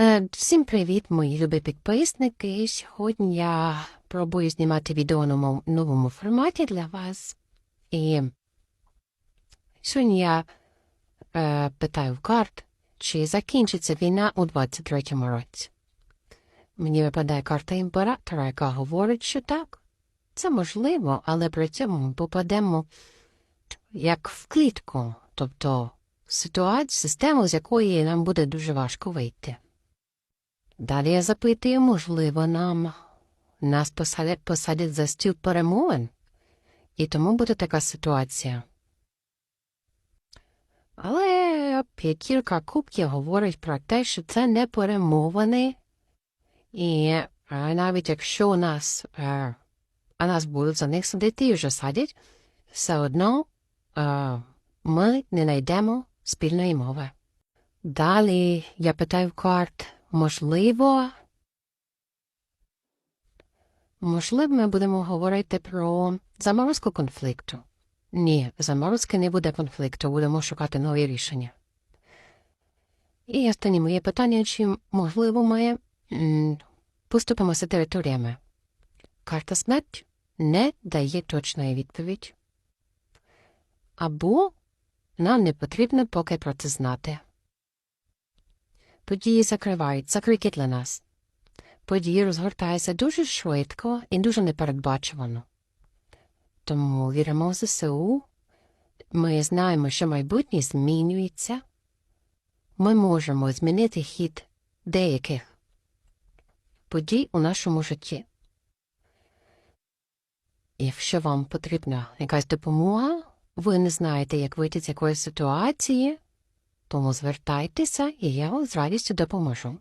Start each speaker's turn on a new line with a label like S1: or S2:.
S1: Е, Всім привіт, мої любі підписники. Сьогодні я пробую знімати відео на новому форматі для вас. І сьогодні я е, питаю в карт, чи закінчиться війна у 23-му році. Мені випадає карта імператора, яка говорить, що так, це можливо, але при цьому ми попадемо як в клітку, тобто ситуацію, систему, з якої нам буде дуже важко вийти. Далі я запитую, можливо, нам нас посадять, посадять за стіл перемовин, і тому буде така ситуація. Але п'ятірка кубків говорить про те, що це не перемовини, і е, навіть якщо у нас, е, а нас будуть за них садити і вже садять, все одно е, ми не знайдемо спільної мови. Далі я питаю карт, можливо, можливо, ми будемо говорити про заморозку конфлікту. Ні, заморозки не буде конфлікту, будемо шукати нові рішення. І останнє моє питання, чи можливо ми поступимося територіями. Карта смерть не дає точної відповідь. Або нам не потрібно поки про це знати. Події закривають, закриті для нас. Події розгортаються дуже швидко і дуже непередбачувано. Тому віримо в ЗСУ. Ми знаємо, що майбутнє змінюється. Ми можемо змінити хід деяких подій у нашому житті. Якщо вам потрібна якась допомога, ви не знаєте, як вийти з якоїсь ситуації, тому звертайтеся, і я вам з радістю допоможу.